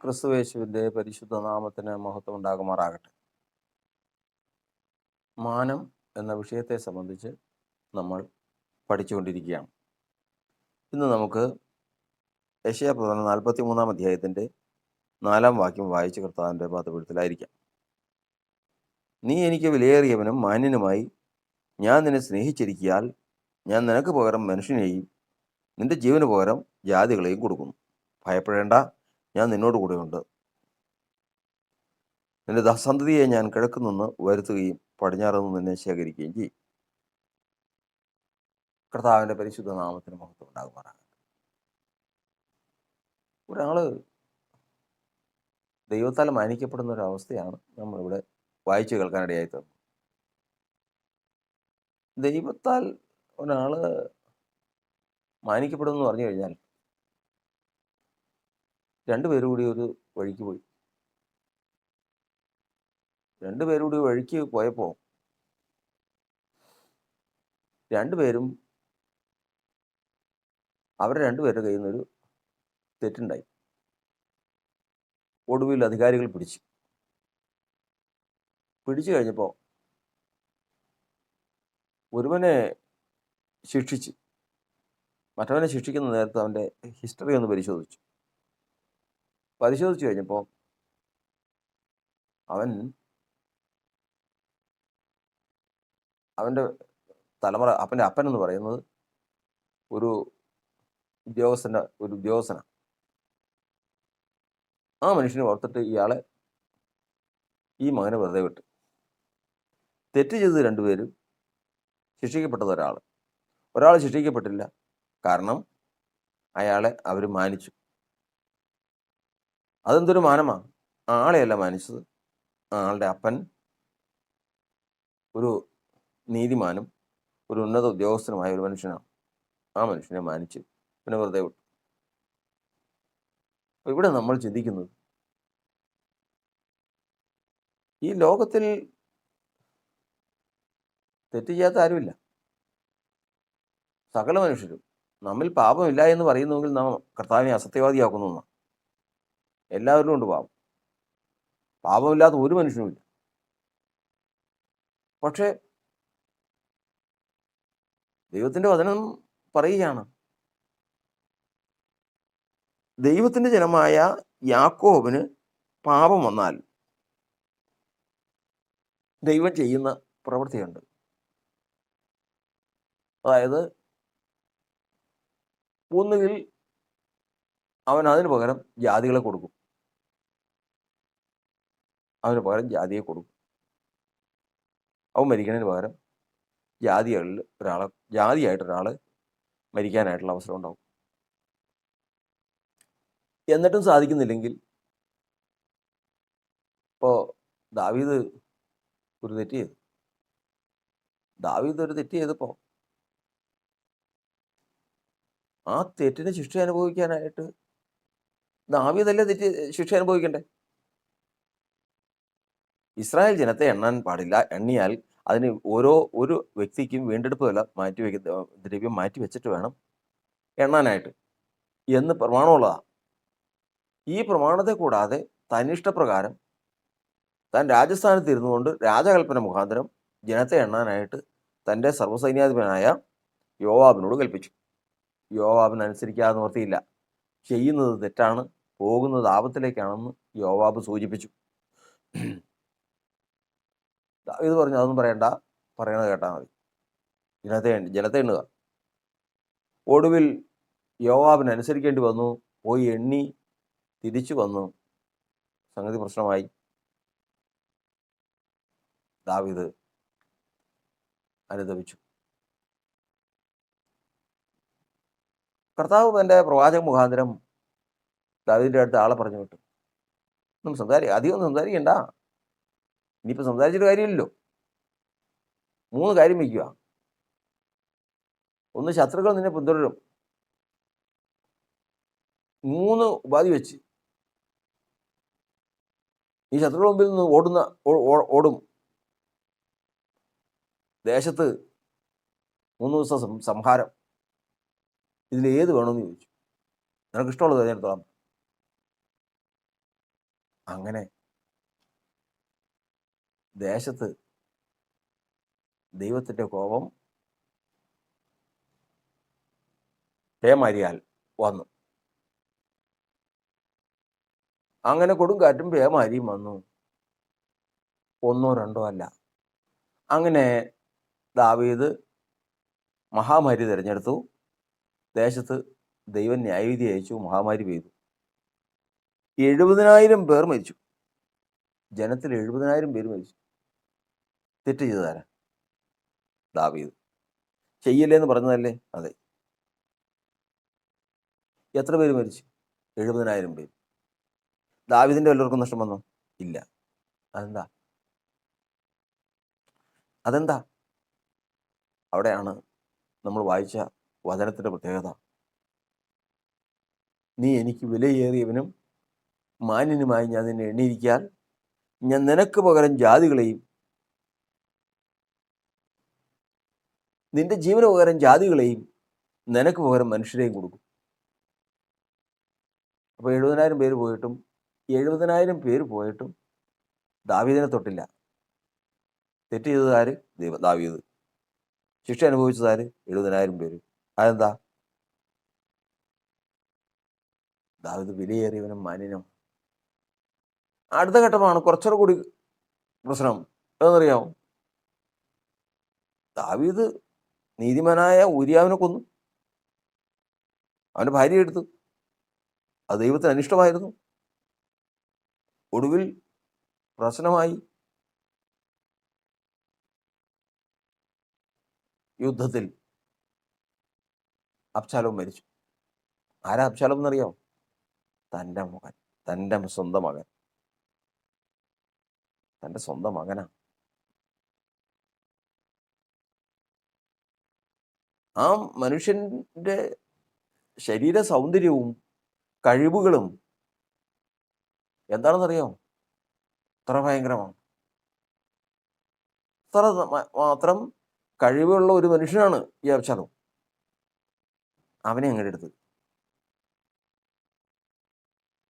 ക്രിസ്തുവേശുവിന്റെ പരിശുദ്ധ നാമത്തിന് മഹത്വം ഉണ്ടാകുമാറാകട്ടെ. മാനം എന്ന വിഷയത്തെ സംബന്ധിച്ച് നമ്മൾ പഠിച്ചുകൊണ്ടിരിക്കുകയാണ്. ഇന്ന് നമുക്ക് യശയ പ്രധാന നാൽപ്പത്തി മൂന്നാം അധ്യായത്തിന്റെ നാലാം വാക്യം വായിച്ച് കർത്താവിന്റെ പാതപീഠത്തിലായിരിക്കാം നീ എനിക്ക് വിലയേറിയവനും മാന്യനുമായി ഞാൻ നിന്നെ സ്നേഹിച്ചിരിക്കിയാൽ ഞാൻ നിനക്ക് പകരം മനുഷ്യനെയും നിന്റെ ജീവന് പകരം ജാതികളെയും കൊടുക്കുന്നു. ഭയപ്പെടേണ്ട. ഞാൻ നിന്നോട് കൂടെയുണ്ട്. നിന്റെ ദസന്തതിയെ സന്തതിയെ ഞാൻ കിഴക്ക് നിന്ന് വരുത്തുകയും പടിഞ്ഞാറ് നിന്ന് നിന്നെ ശേഖരിക്കുകയും ചെയ്യും. കർത്താവിന്റെ പരിശുദ്ധ നാമത്തിന് മഹത്വം ഉണ്ടാകുമാറാകട്ടെ. ഒരാൾ ദൈവത്താൽ മാനിക്കപ്പെടുന്ന ഒരു അവസ്ഥയാണ് നമ്മളിവിടെ വായിച്ചു കേൾക്കാനിടയായി തന്നു ദൈവത്താൽ ഒരാൾ മാനിക്കപ്പെടുന്നു പറഞ്ഞു കഴിഞ്ഞാൽ രണ്ടുപേരും കൂടി ഒരു വഴിക്ക് പോയി. രണ്ടുപേരും കൂടി വഴിക്ക് പോയപ്പോൾ രണ്ടുപേരും അവരുടെ രണ്ടുപേരുടെ കയ്യിൽ നിന്നൊരു തെറ്റുണ്ടായി. ഒടുവിൽ അധികാരികൾ പിടിച്ചു. പിടിച്ചു കഴിഞ്ഞപ്പോൾ ഒരുവനെ ശിക്ഷിച്ച് മറ്റവനെ ശിക്ഷിക്കുന്ന നേരത്തെ അവന്റെ ഹിസ്റ്ററി ഒന്ന് പരിശോധിച്ചു. പരിശോധിച്ചു കഴിഞ്ഞപ്പോൾ അവൻ അവന്റെ തലമുറ അപ്പന്റെ അപ്പൻ എന്ന് പറയുന്നത് ഒരു ഉദ്യോഗസ്ഥന്റെ ഒരു ഉദ്യോഗസ്ഥനാണ് ആ മനുഷ്യനെ ഓർത്തിട്ട് ഇയാളെ ഈ മകനെ വെറുതെ വിട്ടു. തെറ്റ് ചെയ്ത് രണ്ടുപേരും ശിക്ഷിക്കപ്പെട്ടത് ഒരാൾ ഒരാൾ ശിക്ഷിക്കപ്പെട്ടില്ല. കാരണം അയാളെ അവർ മാനിച്ചു. അതെന്തൊരു മാനമാണ് ആളെയല്ല മാനിച്ചത്. ആളുടെ അപ്പൻ ഒരു നീതിമാനും ഒരു ഉന്നത ഉദ്യോഗസ്ഥനുമായ ഒരു മനുഷ്യനാണ് ആ മനുഷ്യനെ മാനിച്ച് പിന്നെ വെറുതെ വിട്ടു. ഇവിടെ നമ്മൾ ചിന്തിക്കുന്നത് ഈ ലോകത്തിൽ തെറ്റ് ചെയ്യാത്ത ആരുമില്ല. സകല മനുഷ്യരും നമ്മിൽ പാപമില്ല എന്ന് പറയുന്നുവെങ്കിൽ നാം കർത്താവിനെ അസത്യവാദിയാക്കുന്നു എന്നാണ്. എല്ലാവരിലും ഉണ്ട് പാപം. പാപമില്ലാത്ത ഒരു മനുഷ്യനുമില്ല പക്ഷേ ദൈവത്തിന്റെ വചനം പറയുകയാണ്. ദൈവത്തിന്റെ ജനമായ യാക്കോബിന് പാപം വന്നാൽ ദൈവം ചെയ്യുന്ന പ്രവൃത്തിയുണ്ട്. അതായത് ഒന്നുകിൽ അവൻ അതിന് പകരം ജാതികളെ കൊടുക്കും. അവന് പകരം ജാതിയെ കൊടുക്കും. അവൻ മരിക്കുന്നതിന് പകരം ജാതികളിൽ ഒരാളെ ജാതിയായിട്ട് ഒരാൾ മരിക്കാനായിട്ടുള്ള അവസരം ഉണ്ടാവും. എന്നിട്ടും സാധിക്കുന്നില്ലെങ്കിൽ ഇപ്പോൾ ദാവീദ് ഒരു തെറ്റ് ചെയ്തു. ദാവീദ് ഒരു തെറ്റ് ചെയ്തപ്പോൾ ആ തെറ്റിന് ശിക്ഷ അനുഭവിക്കാനായിട്ട് ദാവീദല്ലേ തെറ്റ് ശിക്ഷ അനുഭവിക്കണ്ടേ? ഇസ്രായേൽ ജനത്തെ എണ്ണാൻ പാടില്ല. എണ്ണിയാൽ അതിന് ഓരോ ഒരു വ്യക്തിക്കും വീണ്ടെടുപ്പ് വില മാറ്റി വയ്ക്കുന്ന ദ്രവ്യം മാറ്റി വെച്ചിട്ട് വേണം എണ്ണാനായിട്ട്. എന്ന് പ്രമാണമുള്ളതാണ് ഈ പ്രമാണത്തെ കൂടാതെ തന്നിഷ്ടപ്രകാരം താൻ രാജസ്ഥാനത്ത് ഇരുന്നുകൊണ്ട് രാജകൽപ്പന മുഖാന്തരം ജനത്തെ എണ്ണാനായിട്ട് തന്റെ സർവസൈന്യാധിപനായ യോവാബിനോട് കൽപ്പിച്ചു. യോവാബിന് അനുസരിക്കാതെ നിവർത്തിയില്ല. ചെയ്യുന്നത് തെറ്റാണ് പോകുന്നത് ആപത്തിലേക്കാണെന്ന് യോവാബ് സൂചിപ്പിച്ചു. ഇത് പറഞ്ഞു അതൊന്നും പറയണ്ട. പറയണത് കേട്ടാൽ മതി. ജനത്തെ ജനത്തെ എണ്ണുക. ഒടുവിൽ യോവാബിന് അനുസരിക്കേണ്ടി വന്നു പോയി എണ്ണി തിരിച്ചു വന്നു. സംഗതി പ്രശ്നമായി. ദാവിദ് അനുദപിച്ചു. കർത്താവ് തന്റെ പ്രവാചക മുഖാന്തരം ദാവിദിന്റെ അടുത്ത് ആളെ പറഞ്ഞു വിട്ടു. ഒന്നും സംസാരിക്കുക അധികം ഒന്നും സംസാരിക്കണ്ട. ഇനിയിപ്പോൾ സംസാരിച്ചിട്ട് കാര്യമില്ലല്ലോ. മൂന്ന് കാര്യം വയ്ക്കുക ഒന്ന് ശത്രുക്കൾ നിന്നെ പിന്തുടരും. മൂന്ന് ഉപാധി വെച്ച്. ഈ ശത്രുക്കൾ മുമ്പിൽ നിന്ന് ഓടുന്ന ഓടും. ദേശത്ത് മൂന്ന് ദിവസം സംഹാരം. ഇതിൽ ഏത് വേണമെന്ന് ചോദിച്ചു. നിനക്ക് ഇഷ്ടമുള്ളത് തിരഞ്ഞെടുത്തോളാം അങ്ങനെ ദേശത്ത് ദൈവത്തിന്റെ കോപം പേമാരിയാൽ വന്നു. അങ്ങനെ കൊടുങ്കാറ്റും പേമാരിയും വന്നു. ഒന്നോ രണ്ടോ അല്ല. അങ്ങനെ ദാവീദ് മഹാമാരി തിരഞ്ഞെടുത്തു. ദേശത്ത് ദൈവം ന്യായവിധി അയച്ചു മഹാമാരി പെയ്തു. എഴുപതിനായിരം പേർ മരിച്ചു. ജനത്തിൽ എഴുപതിനായിരം പേര് മരിച്ചു. തെറ്റ് ചെയ്തതാരാ? ദാവീദ്. ചെയ്യില്ലേ എന്ന് പറഞ്ഞതല്ലേ? അതെ. എത്ര പേര് മരിച്ചു? എഴുപതിനായിരം പേര്. ദാവീദിന്റെ വല്ലവർക്കും നഷ്ടം വന്നോ? ഇല്ല. അതെന്താ? അതെന്താ? അവിടെയാണ് നമ്മൾ വായിച്ച വചനത്തിന്റെ പ്രത്യേകത. നീ എനിക്ക് വിലയേറിയവനും മാന്യനുമായി ഞാൻ നിന്നെ എണ്ണിയിരിക്കാൻ ഞാൻ നിനക്ക് പകരം ജാതികളെയും നിന്റെ ജീവന് പകരം ജാതികളെയും നിനക്ക് പകരം മനുഷ്യരെയും കൊടുക്കും. അപ്പോൾ എഴുപതിനായിരം പേര് പോയിട്ടും എഴുപതിനായിരം പേര് പോയിട്ടും ദാവീദിനെ തൊട്ടില്ല. തെറ്റ് ചെയ്തത് ആര്? ദൈവ ദാവീദ്. ശിക്ഷ അനുഭവിച്ചത് ആര്? എഴുപതിനായിരം പേര്. അതെന്താ? ദാവീദ് വിലയേറിയവനും മാന്യനും. അടുത്ത ഘട്ടമാണ് കുറച്ചുകൂടെ കൂടി പ്രശ്നം. എന്നറിയാമോ ദാവീദ് നീതിമാനായ ഊരിയാവിനെ കൊന്നു. അവന്റെ ഭാര്യ എടുത്തു. അത് ദൈവത്തിന് അനിഷ്ടമായിരുന്നു. ഒടുവിൽ പ്രശ്നമായി. യുദ്ധത്തിൽ അബ്ശാലോം മരിച്ചു. ആരാ അബ്ശാലോം എന്നറിയാമോ? തന്റെ മകൻ. തന്റെ സ്വന്തം മകൻ. തന്റെ സ്വന്തം മകനാ. ആ മനുഷ്യന്റെ ശരീര സൗന്ദര്യവും കഴിവുകളും എന്താണെന്നറിയാമോ അത്ര ഭയങ്കരമാണ്. അത്ര മാത്രം കഴിവുള്ള ഒരു മനുഷ്യനാണ് ഈ അബ്ശാലോം അവനെ അങ്ങോട്ട് എടുത്ത്.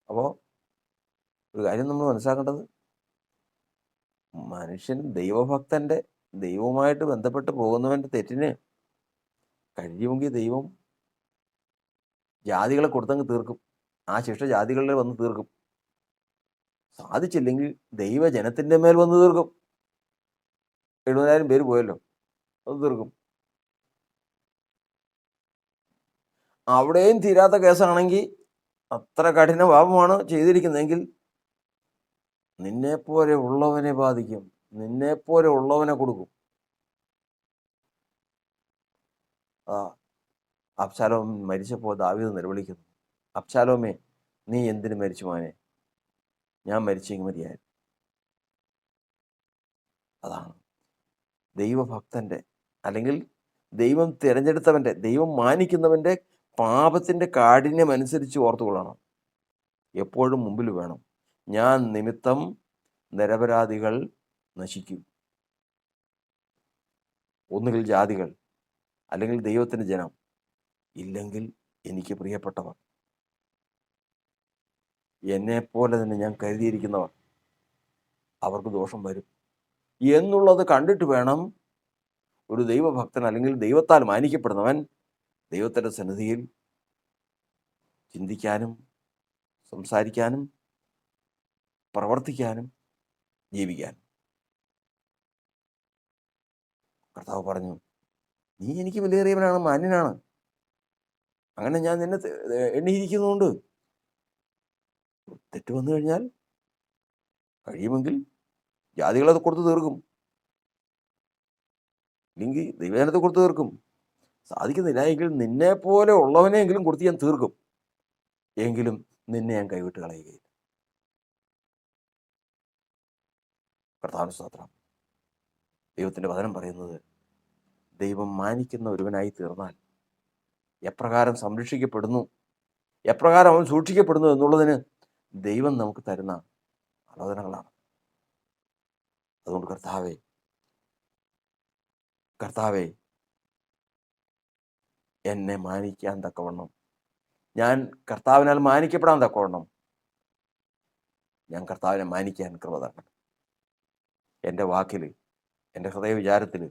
അപ്പോൾ ഒരു കാര്യം നമ്മൾ മനസ്സിലാക്കേണ്ടത് മനുഷ്യൻ ദൈവഭക്തന്റെ ദൈവവുമായിട്ട് ബന്ധപ്പെട്ട് പോകുന്നവന്റെ തെറ്റിന് കഴിയുമെങ്കിൽ ദൈവം ജാതികളെ കൊടുത്തങ്ങ് തീർക്കും. ആ ശിക്ഷ ജാതികളിൽ വന്ന് തീർക്കും. സാധിച്ചില്ലെങ്കിൽ ദൈവജനത്തിന്റെ മേൽ വന്ന് തീർക്കും. എഴുപതിനായിരം പേര് പോയല്ലോ അത് തീർക്കും. അവിടെയും തീരാത്ത കേസാണെങ്കിൽ അത്ര കഠിന പാപമാണ് ചെയ്തിരിക്കുന്നതെങ്കിൽ നിന്നെപ്പോലെ ഉള്ളവനെ ബാധിക്കും. നിന്നെപ്പോലെ ഉള്ളവനെ കൊടുക്കും. അബ്ശാലോം മരിച്ചപ്പോൾ ദാവീദ് നിലവിളിക്കുന്നു അബ്ശാലോമേ നീ എന്തിനു മരിച്ചു മോനെ? ഞാൻ മരിച്ചെങ്കിൽ മതിയായിരുന്നു. അതാണ്. ദൈവഭക്തന്റെ അല്ലെങ്കിൽ ദൈവം തിരഞ്ഞെടുത്തവന്റെ ദൈവം മാനിക്കുന്നവന്റെ പാപത്തിന്റെ കാഠിന്യം അനുസരിച്ച് ഓർത്തുകൊള്ളണം. എപ്പോഴും മുമ്പിൽ വേണം. ഞാൻ നിമിത്തം നിരപരാധികൾ നശിക്കും. ഒന്നുകിൽ ജാതികൾ അല്ലെങ്കിൽ ദൈവത്തിന്റെ ജനം ഇല്ലെങ്കിൽ എനിക്ക് പ്രിയപ്പെട്ടവർ. എന്നെ പോലെ തന്നെ ഞാൻ കരുതിയിരിക്കുന്നവർ. അവർക്ക് ദോഷം വരും. എന്നുള്ളത് കണ്ടിട്ട് വേണം ഒരു ദൈവഭക്തൻ അല്ലെങ്കിൽ ദൈവത്താൽ മാനിക്കപ്പെടുന്നവൻ ദൈവത്തിന്റെ സന്നിധിയിൽ ചിന്തിക്കാനും സംസാരിക്കാനും പ്രവർത്തിക്കാനും ജീവിക്കാനും കർത്താവ് പറഞ്ഞു നീ എനിക്ക് വിലയേറിയവനാണ് മാന്യനാണ്. അങ്ങനെ ഞാൻ നിന്നെ എണ്ണിയിരിക്കുന്നുണ്ട് തെറ്റ് വന്നു കഴിഞ്ഞാൽ കഴിയുമെങ്കിൽ ജാതികളത് കൊടുത്തു തീർക്കും. ഇല്ലെങ്കിൽ ദൈവജനത്തെ കൊടുത്തു തീർക്കും. സാധിക്കുന്നില്ല എങ്കിൽ നിന്നെ പോലെ ഉള്ളവനെങ്കിലും കൊടുത്ത് ഞാൻ തീർക്കും. എങ്കിലും നിന്നെ ഞാൻ കൈവിട്ട് കളയുകയില്ല. കർത്താവിന് സ്തോത്രം. ദൈവത്തിന്റെ വചനം പറയുന്നത് ദൈവം മാനിക്കുന്ന ഒരുവനായി തീർന്നാൽ എപ്രകാരം സംരക്ഷിക്കപ്പെടുന്നു എപ്രകാരം അവൻ സൂക്ഷിക്കപ്പെടുന്നു എന്നുള്ളതിന് ദൈവം നമുക്ക് തരുന്ന ആലോചനകളാണ്. അതുകൊണ്ട് കർത്താവെ കർത്താവെ എന്നെ മാനിക്കാൻ തക്കവണ്ണം ഞാൻ കർത്താവിനാൽ മാനിക്കപ്പെടാൻ തക്കവണ്ണം ഞാൻ കർത്താവിനെ മാനിക്കാൻ കൃപ എന്റെ വാക്കിൽ എന്റെ ഹൃദയ വിചാരത്തിൽ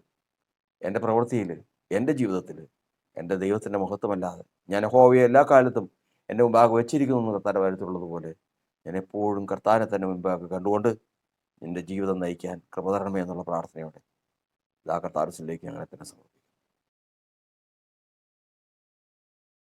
എന്റെ പ്രവൃത്തിയിൽ എന്റെ ജീവിതത്തിൽ എന്റെ ദൈവത്തിന്റെ മഹത്വമല്ലാതെ ഞാൻ ഹോവയെ എല്ലാ കാലത്തും എന്റെ മുമ്പാകെ വെച്ചിരിക്കുന്നു എന്ന് കർത്താന്റെ കാര്യത്തിലുള്ളതുപോലെ ഞാൻ എപ്പോഴും കർത്താനെ തന്നെ മുമ്പാകെ കണ്ടുകൊണ്ട് എന്റെ ജീവിതം നയിക്കാൻ കൃപ തരണമേ എന്നുള്ള പ്രാർത്ഥനയോടെ ഇതാ കർത്താരസിലേക്ക് ഞങ്ങളെ തന്നെ സമർപ്പിക്കും